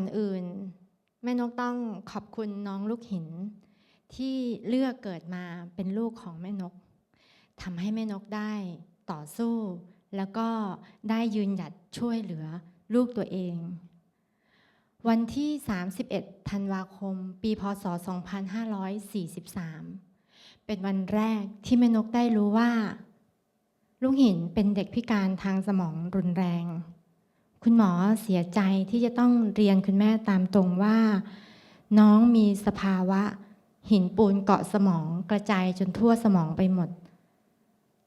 อนอื่น แม่นกต้องขอบคุณน้องลูกหิน ที่เลือกเกิดมาเป็นลูกของแม่นกทำให้แม่นกได้ต่อสู้ แล้วก็ได้ยืนหยัดช่วยเหลือลูกตัวเอง วันที่ 31 ธันวาคม ปีพศ 2543 เป็นวันแรกที่แม่นกได้รู้ว่า ลูกหินเป็นเด็กพิการทางสมองรุนแรง คุณหมอเสียใจที่จะต้องเรียนคุณแม่ตามตรงว่า น้องมีสภาวะ หินปูนเกาะสมองกระจายจนทั่วสมองไปหมด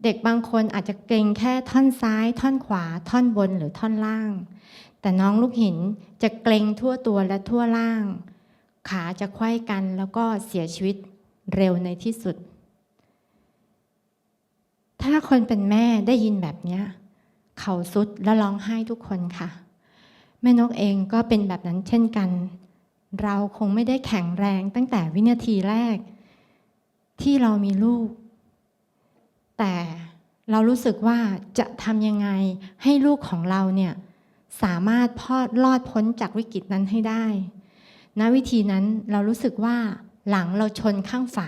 เด็กบางคนอาจจะเกรงแค่ท่อนซ้าย ท่อนขวา ท่อนบนหรือท่อนล่าง แต่น้องลูกหินจะเกรงทั่วตัวและทั่วล่าง ขาจะไขว้กันแล้วก็เสียชีวิตเร็วในที่สุด ถ้าคนเป็นแม่ได้ยินแบบนี้ เขาสุดและร้องไห้ทุกคนค่ะ แม่นกเองก็เป็นแบบนั้นเช่นกัน เราคงไม่ได้แข็งแรงตั้งแต่วินาทีแรก ที่เรามีลูก แต่เรารู้สึกว่าจะทำยังไงให้ลูกของเราเนี่ยสามารถพอดรอดพ้นจากวิกฤตนั้นให้ได้ณวิธีนั้นเรารู้สึกว่าหลังเราชนข้างฝา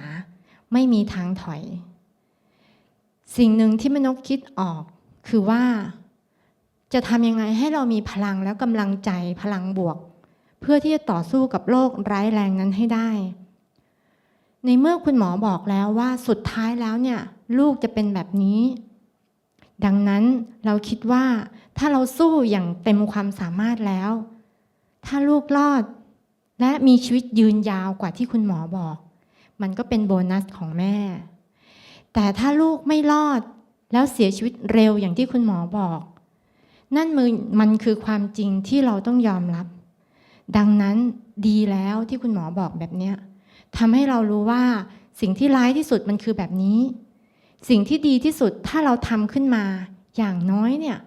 ไม่มีทางถอย สิ่งหนึ่งที่แม่นกคิดออก คือว่าจะทำยังไงให้เรามีพลังและกำลังใจพลังบวก เพื่อที่จะต่อสู้กับโรคร้ายแรงนั้นให้ได้ ในเมื่อคุณหมอบอกแล้วว่าสุดท้ายแล้วเนี่ย ลูกจะเป็นแบบนี้ ดังนั้นเราคิดว่าถ้าเราสู้อย่างเต็มความสามารถแล้ว ถ้าลูกรอด และมีชีวิตยืนยาวกว่าที่คุณหมอบอก มันก็เป็นโบนัสของแม่ แต่ถ้าลูกไม่รอด แล้วเสียชีวิตเร็วอย่างที่คุณหมอบอก นั่นมือมันคือความจริงที่เราต้องยอมรับ ดังนั้นดีแล้วที่คุณหมอบอกแบบเนี้ยทำให้เรารู้ว่าสิ่งที่ร้ายที่สุดมันคือแบบนี้ สิ่งที่ดีที่สุดถ้าเราทำขึ้นมา อย่างน้อยเนี่ย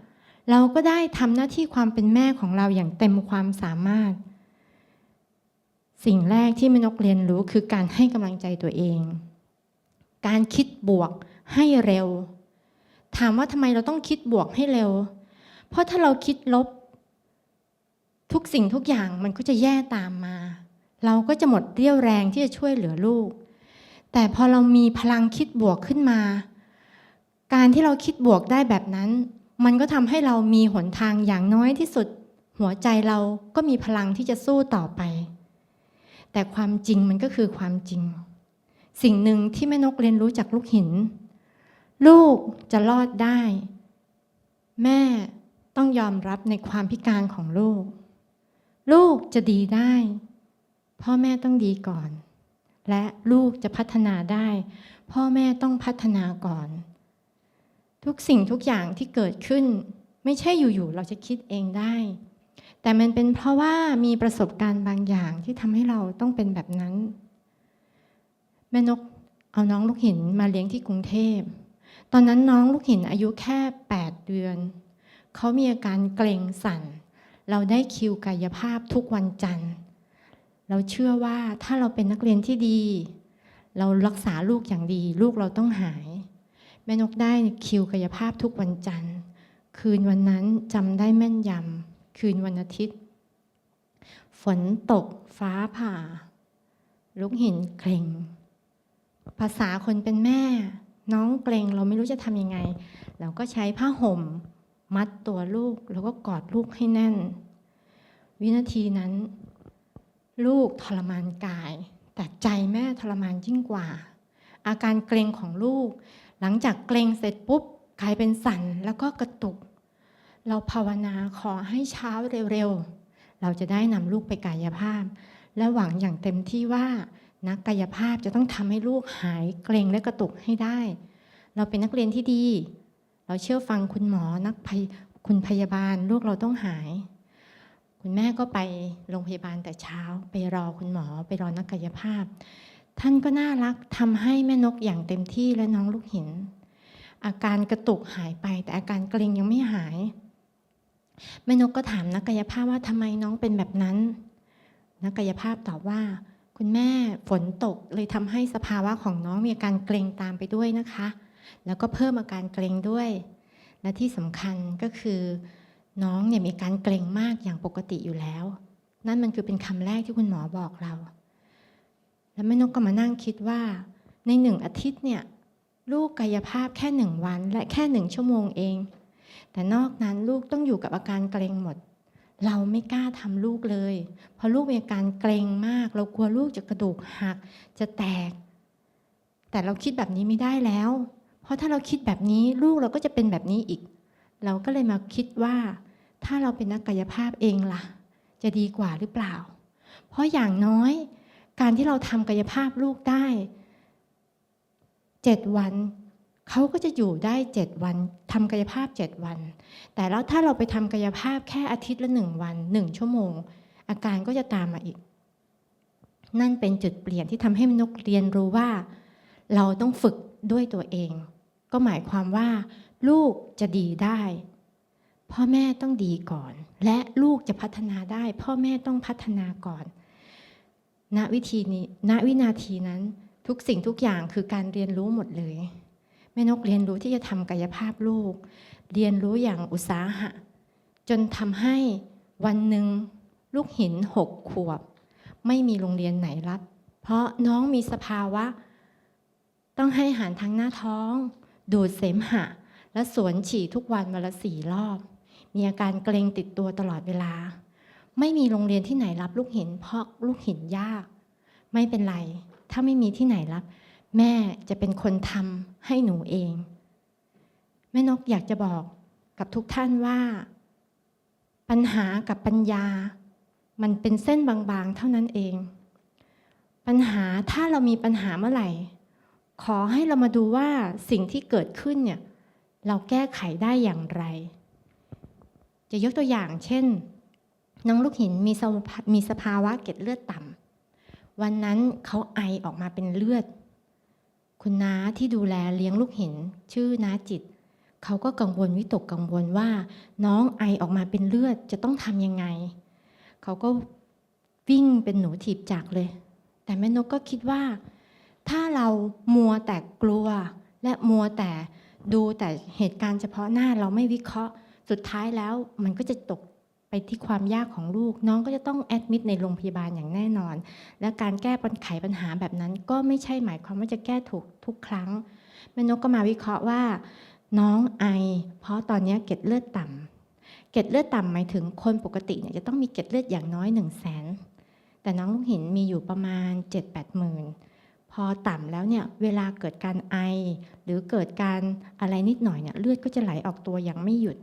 เราก็ได้ทำหน้าที่ความเป็นแม่ของเราอย่างเต็มความสามารถ สิ่งแรกที่แม่นกเรียนรู้คือการให้กำลังใจตัวเอง การคิดบวกให้เร็ว ถามว่าทำไมเราต้องคิดบวกให้เร็ว เพราะถ้าเราคิดลบ ทุกสิ่งทุกอย่างมันก็จะแย่ตามมา เราก็จะหมดเรี่ยวแรงที่จะช่วยเหลือลูก แต่พอเรามีพลังคิดบวกขึ้นมา การที่เราคิดบวกได้แบบนั้น มันก็ทำให้เรามีหนทางอย่างน้อยที่สุด หัวใจเราก็มีพลังที่จะสู้ต่อไป แต่ความจริงมันก็คือความจริง สิ่งหนึ่งที่แม่นกเรียนรู้จากลูกหิน ลูกจะรอดได้ แม่ต้องยอมรับในความพิการของลูก ลูกจะดีได้ พ่อแม่ต้องดีก่อน และลูกจะพัฒนาได้ พ่อแม่ต้องพัฒนาก่อน ทุกสิ่งทุกอย่างที่เกิดขึ้น ไม่ใช่อยู่ๆเราจะคิดเองได้ แต่มันเป็นเพราะว่ามีประสบการณ์บางอย่างที่ทำให้เราต้องเป็นแบบนั้น แม่นกเอาน้องลูกหินมาเลี้ยงที่กรุงเทพ ตอนนั้นน้องลูกหินอายุแค่ 8 เดือน เขามีอาการเกร็งสั่น เราได้คิวกายภาพทุกวันจันทร์ เราเชื่อว่าถ้าเราเป็นนักเรียนที่ดี เรารักษาลูกอย่างดี ลูกเราต้องหาย แม่นกได้คิวกายภาพทุกวันจันทร์ คืนวันนั้นจำได้แม่นยำคืนวันอาทิตย์ ฝนตกฟ้าผ่า ลูกหินเกร็งภาษาคนเป็นแม่ น้องเกรงเราไม่รู้จะทำยังไง เราก็ใช้ผ้าห่ม มัดตัวลูก แล้วก็กอดลูกให้แน่น วินาทีนั้น ลูกทรมานกาย แต่ใจแม่ทรมานยิ่งกว่า อาการเกรงของลูก หลังจากเกรงเสร็จปุ๊บกลายเป็นสั่นแล้วก็กระตุก เราภาวนาขอให้เช้าเร็วๆเราจะได้นำลูกไปกายภาพ และหวังอย่างเต็มที่ว่า นักกายภาพจะต้องทำให้ลูกหายเกรงและกระตุกให้ได้ เราเป็นนักเรียนที่ดี เราเชื่อฟังคุณหมอนักพยคุณพยาบาลลูกเราต้องหาย คุณแม่ก็ไปโรงพยาบาลแต่เช้า ไปรอคุณหมอไปรอนักกายภาพ ท่านก็น่ารักทำให้แม่นกอย่างเต็มที่และน้องลูกหิน อาการกระตุกหายไป แต่อาการเกรงยังไม่หาย แม่นกก็ถามนักกายภาพว่าทำไมน้องเป็นแบบนั้น นักกายภาพตอบว่า คุณแม่ฝนตกเลยทำให้สภาวะของน้องมีอาการเกรงตามไปด้วยนะคะ แล้วก็เพิ่มอาการเกรงด้วย และที่สำคัญก็คือ น้องเนี่ยมีการเกรงมากอย่างปกติอยู่แล้ว นั่นมันคือเป็นคำแรกที่คุณหมอบอกเรา แล้วแม่นกก็มานั่งคิดว่า ในหนึ่งอาทิตย์เนี่ยลูกกายภาพแค่หนึ่งวันและแค่หนึ่งชั่วโมงเอง แต่นอกนั้นลูกต้องอยู่กับอาการเกรงหมด เราไม่กล้าทำลูกเลย เพราะลูกมีอาการเกรงมาก เรากลัวลูกจะกระดูกหักจะแตก แต่เราคิดแบบนี้ไม่ได้แล้ว เพราะถ้าเราคิดแบบนี้ลูกเราก็จะเป็นแบบนี้อีก เราก็เลยมาคิดว่า ถ้าเราเป็นนักกายภาพเองล่ะ จะดีกว่าหรือเปล่า เพราะอย่างน้อย การที่เราทำกายภาพลูกได้เจ็ดวัน เขาก็จะอยู่ได้เจ็ดวันทำกายภาพเจ็ดวัน แต่แล้วถ้าเราไปทำกายภาพแค่อาทิตย์ละหนึ่งวันหนึ่งชั่วโมง อาการก็จะตามมาอีก นั่นเป็นจุดเปลี่ยนที่ทำให้นกเรียนรู้ว่า เราต้องฝึกด้วยตัวเอง ก็หมายความว่า ลูกจะดีได้พ่อแม่ต้องดีก่อน และลูกจะพัฒนาได้ พ่อแม่ต้องพัฒนาก่อน ณวิธีนี้ณวินาทีนั้นทุกสิ่งทุกอย่างคือการเรียนรู้หมดเลย ม่นกเรียนรู้ที่จะทำกายภาพลูก เรียนรู้อย่างอุตสาหะ จนทำให้วันหนึ่งลูกหินหกขวบ ไม่มีโรงเรียนไหนรับ เพราะน้องมีสภาวะ ต้องให้อาหารทางหน้าท้อง ดูดเสมหะ และสวนฉี่ทุกวันวันละสี่รอบ มีอาการเกรงติดตัวตลอดเวลา ไม่มีโรงเรียนที่ไหนรับลูกหิน เพราะลูกหินยาก ไม่เป็นไร ถ้าไม่มีที่ไหนรับ แม่จะเป็นคนทำให้หนูเอง แม่นกอยากจะบอกกับทุกท่านว่า ปัญหากับปัญญา มันเป็นเส้นบางๆ เท่านั้นเอง ปัญหาถ้าเรามีปัญหาเมื่อไหร่ ขอให้เรามาดูว่าสิ่งที่เกิดขึ้นเนี่ยเราแก้ไขได้อย่างไร จะยกตัวอย่างเช่น น้องลูกหินมีสภามีสภาวะเกล็ดเลือดต่ำวันนั้นเขาไอออกมาเป็นเลือด คุณน้าที่ดูแลเลี้ยงลูกหินชื่อน้าจิต เขาก็กังวลวิตกกังวลว่า น้องไอออกมาเป็นเลือดจะต้องทำยังไง เขาก็วิ่งเป็นหนูถีบจักเลย แต่แม่นกก็คิดว่า ถ้าเรามัวแต่กลัว และมัวแต่ดูแต่เหตุการณ์เฉพาะหน้าเราไม่วิเคราะห์ สุดท้ายแล้วมันก็จะตก ไปที่ความยากของลูก น้องก็จะต้องแอดมิดในโรงพยาบาลอย่างแน่นอน และการแก้ปัญไขปัญหาแบบนั้น ก็ไม่ใช่หมายความว่าจะแก้ถูกทุกครั้งแม่นกก็มาวิเคราะห์ว่า น้องไอ เพราะตอนนี้เกล็ดเลือดต่ำเกล็ดเลือดต่ำหมายถึงคนปกติเนี่ยจะต้องมีเกล็ดเลือดอย่างน้อย1 0 0 0 0แสนแต่น้องลูกหินมีอยู่ประมาณ 7-8หมื่นพอต่ำแล้วเนี่ยเวลาเกิดการไอ หรือเกิดการอะไรนิดหน่อยเนี่ยเลือดก็จะไหลออกตัวอย่างไม่หยุด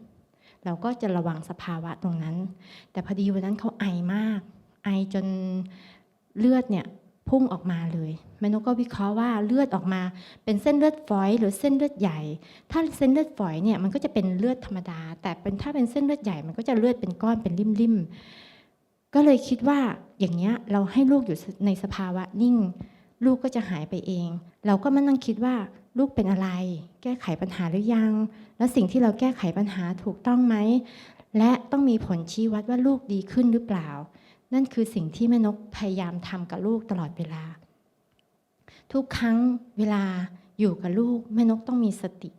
เราก็จะระวังสภาวะตรงนั้น แต่พอดีวันนั้นเขาไอมาก ไอจนเลือดเนี่ยพุ่งออกมาเลยแม่นกก็วิเคราะห์ว่าเลือดออกมาเป็นเส้นเลือดฝอยหรือเส้นเลือดใหญ่ ถ้าเส้นเลือดฝอยเนี่ยมันก็จะเป็นเลือดธรรมดา แต่เป็นถ้าเป็นเส้นเลือดใหญ่มันก็จะเลือดเป็นก้อนเป็นริมๆก็เลยคิดว่าอย่างเงี้ยเราให้ลูกอยู่ในสภาวะนิ่ง ลูกก็จะหายไปเอง เราก็มานั่งคิดว่า ลูกเป็นอะไร แก้ไขปัญหาหรือยัง แล้วสิ่งที่เราแก้ไขปัญหาถูกต้องไหม และต้องมีผลชี้วัดว่าลูกดีขึ้นหรือเปล่า นั่นคือสิ่งที่แม่นกพยายามทำกับลูกตลอดเวลา ทุกครั้งเวลาอยู่กับลูกแม่นกต้องมีสติ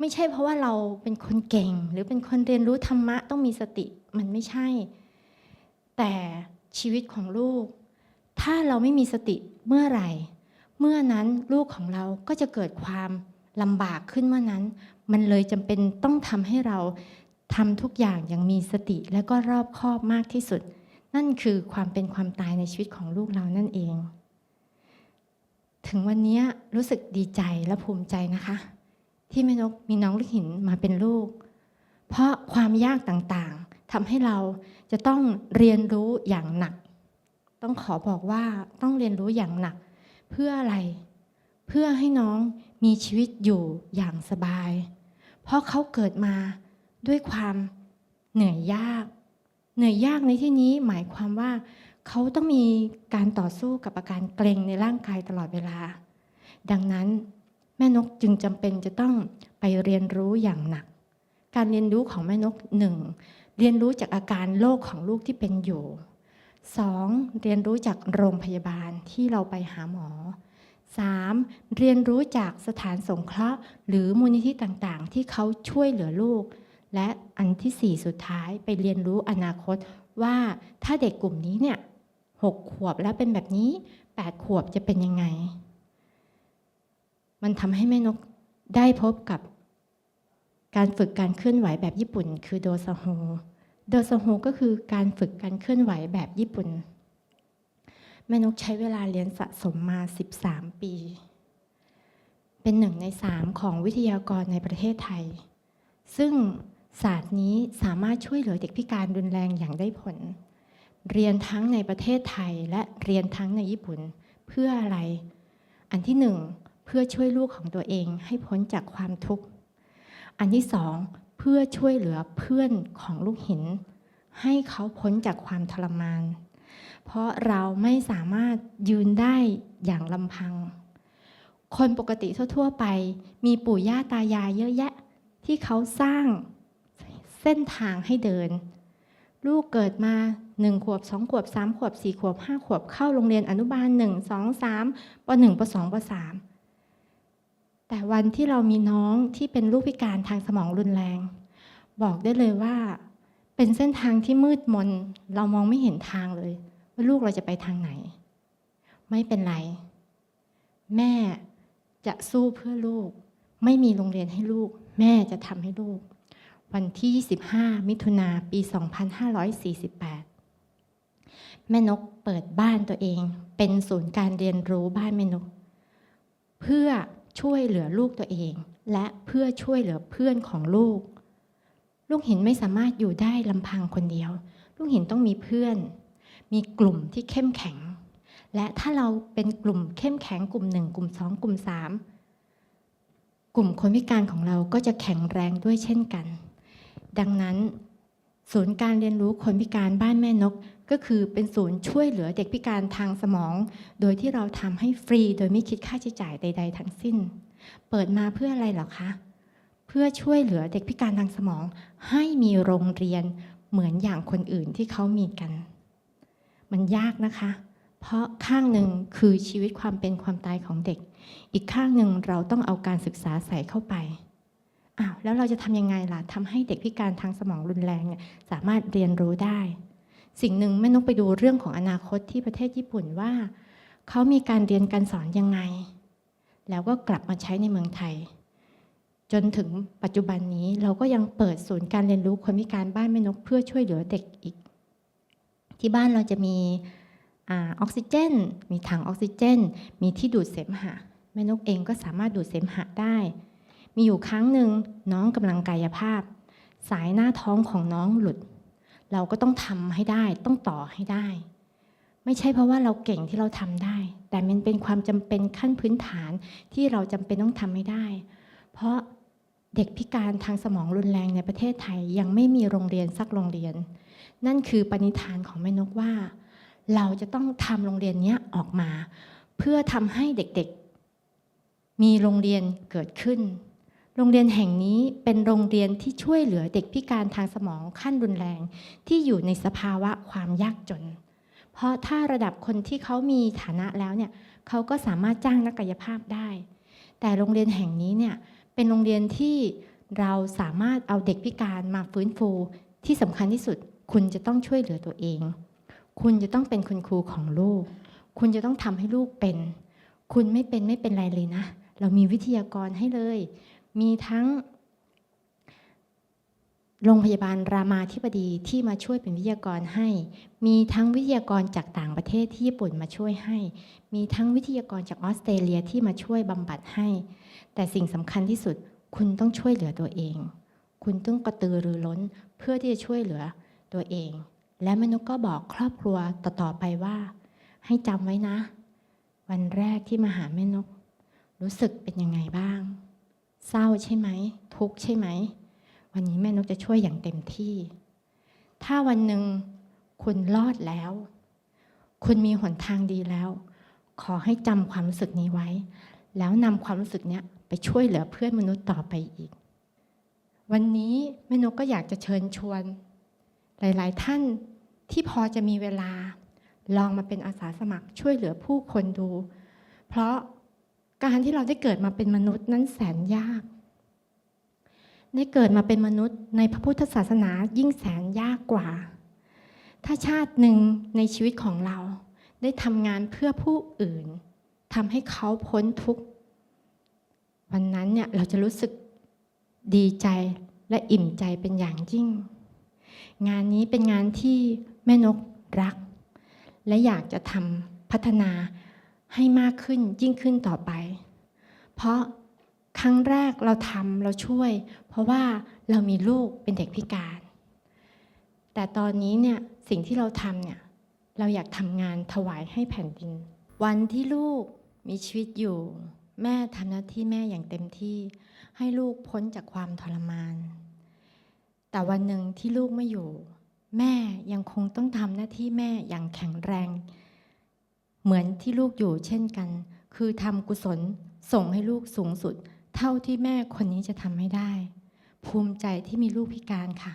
ไม่ใช่เพราะว่าเราเป็นคนเก่ง หรือเป็นคนเรียนรู้ธรรมะต้องมีสติมันไม่ใช่ แต่ชีวิตของลูก ถ้าเราไม่มีสติเมื่อไหร่ เมื่อนั้นลูกของเราก็จะเกิดความลำบากขึ้นเมื่อนั้น มันเลยจำเป็นต้องทำให้เราทำทุกอย่างอย่างมีสติและก็รอบคอบมากที่สุด นั่นคือความเป็นความตายในชีวิตของลูกเรานั่นเอง ถึงวันนี้รู้สึกดีใจและภูมิใจนะคะ ที่แม่นกมีน้องลูกหินมาเป็นลูก เพราะความยากต่างๆทำให้เราจะต้องเรียนรู้อย่างหนัก ต้องขอบอกว่าต้องเรียนรู้อย่างหนัก เพื่ออะไร เพื่อให้น้องมีชีวิตอยู่อย่างสบาย เพราะเขาเกิดมาด้วยความเหนื่อยยาก เหนื่อยยากในที่นี้หมายความว่า เขาต้องมีการต่อสู้กับอาการเกร็งในร่างกายตลอดเวลา ดังนั้นแม่นกจึงจำเป็นจะต้องไปเรียนรู้อย่างหนัก การเรียนรู้ของแม่นกหนึ่งเรียนรู้จากอาการโรคของลูกที่เป็นอยู่ สองเรียนรู้จากโรงพยาบาลที่เราไปหาหมอ 3. เรียนรู้จากสถานสงเคราะห์ หรือมูลนิธิต่างๆ ที่เขาช่วยเหลือลูก และอันที่สี่สุดท้ายไปเรียนรู้อนาคตว่าถ้าเด็กกลุ่มนี้เนี่ยหกขวบแล้วเป็นแบบนี้แปดขวบจะเป็นยังไง มันทำให้แม่นกได้พบกับการฝึกการเคลื่อนไหวแบบญี่ปุ่นคือโดซาโฮ โดซโฮก็คือการฝึกการเคลื่อนไหวแบบญี่ปุ่น แม่นกใช้เวลาเรียนสะสมมา 13 ปี เป็นหนึ่งในสามของวิทยากรในประเทศไทย ซึ่งศาสตร์นี้สามารถช่วยเหลือเด็กพิการรุนแรงอย่างได้ผล เรียนทั้งในประเทศไทยและเรียนทั้งในญี่ปุ่น เพื่ออะไร อันที่หนึ่งเพื่อช่วยลูกของตัวเองให้พ้นจากความทุกข์ อันที่สอง พื่อช่วยเหลือเพื่อนของลูกหิน ให้เขาพ้นจากความทรมาน เพราะเราไม่สามารถยืนได้อย่างลำพัง คนปกติทั่วๆไป มีปู่ย่าตายายเยอะแยะ ที่เขาสร้างเส้นทางให้เดิน ลูกเกิดมาหนึ่งขวบสองขวบสามขวบสี่ขวบห้าขวบเข้าโรงเรียนอนุบาลหนึ่งสองสามปหนึ่งปสองปสาม แต่วันที่เรามีน้องที่เป็นลูกพิการทางสมองรุนแรง บอกได้เลยว่า เป็นเส้นทางที่มืดมน เรามองไม่เห็นทางเลย ว่าลูกเราจะไปทางไหน ไม่เป็นไร แม่จะสู้เพื่อลูก ไม่มีโรงเรียนให้ลูก แม่จะทำให้ลูก วันที่ 25 มิถุนาปี 2548 แม่นกเปิดบ้านตัวเอง เป็นศูนย์การเรียนรู้บ้านแม่นก เพื่อ ช่วยเหลือลูกตัวเอง และเพื่อช่วยเหลือเพื่อนของลูก ลูกหินไม่สามารถอยู่ได้ลำพังคนเดียว ลูกหินต้องมีเพื่อน มีกลุ่มที่เข้มแข็ง และถ้าเราเป็นกลุ่มเข้มแข็งกลุ่มหนึ่งกลุ่มสองกลุ่มสามกลุ่มคนพิการของเราก็จะแข็งแรงด้วยเช่นกัน ดังนั้น ศูนย์การเรียนรู้คนพิการบ้านแม่นก ก็คือเป็นศูนย์ช่วยเหลือเด็กพิการทางสมอง โดยที่เราทำให้ฟรี โดยไม่คิดค่าใช้จ่ายใด ๆ ทั้งสิ้น เปิดมาเพื่ออะไรหรอคะ เพื่อช่วยเหลือเด็กพิการทางสมอง ให้มีโรงเรียนเหมือนอย่างคนอื่นที่เขามีกัน มันยากนะคะ เพราะข้างหนึ่งคือชีวิตความเป็นความตายของเด็ก อีกข้างหนึ่งเราต้องเอาการศึกษาใส่เข้าไป อ้าวแล้วเราจะทำยังไงล่ะทำให้เด็กพิการทางสมองรุนแรงเนี่ยสามารถเรียนรู้ได้ สิ่งหนึ่งแม่นกไปดูเรื่องของอนาคตที่ประเทศญี่ปุ่นว่า เขามีการเรียนการสอนยังไง แล้วก็กลับมาใช้ในเมืองไทย จนถึงปัจจุบันนี้เราก็ยังเปิดศูนย์การเรียนรู้คนพิการบ้านแม่นกเพื่อช่วยเหลือเด็กอีก ที่บ้านเราจะมีออกซิเจน มีถังออกซิเจน มีที่ดูดเสมหะแม่นกเองก็สามารถดูดเสมหะได้ มีอยู่ครั้งหนึ่งน้องกำลังกายภาพ สายหน้าท้องของน้องหลุด เราก็ต้องทำให้ได้ต้องต่อให้ได้ ไม่ใช่เพราะว่าเราเก่งที่เราทำได้ แต่มันเป็นความจำเป็นขั้นพื้นฐานที่เราจำเป็นต้องทำให้ได้ เพราะเด็กพิการทางสมองรุนแรงในประเทศไทยยังไม่มีโรงเรียนสักโรงเรียน นั่นคือปณิธานของแม่นกว่า เราจะต้องทำโรงเรียนนี้ออกมา เพื่อทำให้เด็กๆ มีโรงเรียนเกิดขึ้น โรงเรียนแห่งนี้เป็นโรงเรียนที่ช่วยเหลือเด็กพิการทางสมองขั้นรุนแรง ที่อยู่ในสภาวะความยากจน เพราะถ้าระดับคนที่เขามีฐานะแล้วเนี่ยเขาก็สามารถจ้างนักกายภาพได้ แต่โรงเรียนแห่งนี้เนี่ยเป็นโรงเรียนที่เราสามารถเอาเด็กพิการมาฟื้นฟู ที่สำคัญที่สุด คุณจะต้องช่วยเหลือตัวเอง คุณจะต้องเป็นคุณครูของลูก คุณจะต้องทำให้ลูกเป็น คุณไม่เป็นไม่เป็นไรเลยนะ เรามีวิทยากรให้เลย มีทั้งโรงพยาบาลรามาธิบดีที่มาช่วยเป็นวิทยากรให้ มีทั้งวิทยากรจากต่างประเทศที่ญี่ปุ่นมาช่วยให้ มีทั้งวิทยากรจากออสเตรเลียที่มาช่วยบำบัดให้ แต่สิ่งสำคัญที่สุดคุณต้องช่วยเหลือตัวเอง คุณต้องกระตือรือร้นเพื่อที่จะช่วยเหลือตัวเอง และแม่นกก็บอกครอบครัวต่อๆไปว่า ให้จำไว้นะ วันแรกที่มาหาแม่นก รู้สึกเป็นยังไงบ้าง เศร้าใช่ไหม ทุกข์ใช่ไหม วันนี้แม่นกจะช่วยอย่างเต็มที่ ถ้าวันหนึ่งคุณรอดแล้ว คุณมีหนทางดีแล้ว ขอให้จำความรู้สึกนี้ไว้ แล้วนำความรู้สึกนี้ไปช่วยเหลือเพื่อนมนุษย์ต่อไปอีก วันนี้แม่นกก็อยากจะเชิญชวน หลาย ๆ ท่านที่พอจะมีเวลา ลองมาเป็นอาสาสมัครช่วยเหลือผู้คนดู เพราะ การที่เราได้เกิดมาเป็นมนุษย์นั้นแสนยาก ได้เกิดมาเป็นมนุษย์ในพระพุทธศาสนายิ่งแสนยากกว่า ถ้าชาติหนึ่งในชีวิตของเรา ได้ทำงานเพื่อผู้อื่นทำให้เขาพ้นทุกข์วันนั้นเนี่ยเราจะรู้สึกดีใจและอิ่มใจเป็นอย่างยิ่ง งานนี้เป็นงานที่แม่นกรัก และอยากจะทำพัฒนา ให้มากขึ้นยิ่งขึ้นต่อไป เพราะครั้งแรกเราทำเราช่วย เพราะว่าเรามีลูกเป็นเด็กพิการ แต่ตอนนี้เนี่ยสิ่งที่เราทำเนี่ยเราอยากทำงานถวายให้แผ่นดิน วันที่ลูกมีชีวิตอยู่ แม่ทำหน้าที่แม่อย่างเต็มที่ ให้ลูกพ้นจากความทรมาน แต่วันหนึ่งที่ลูกไม่อยู่ แม่ยังคงต้องทำหน้าที่แม่อย่างแข็งแรง เหมือนที่ลูกอยู่เช่นกัน คือทำกุศลส่งให้ลูกสูงสุด เท่าที่แม่คนนี้จะทำให้ได้ ภูมิใจที่มีลูกพิการค่ะ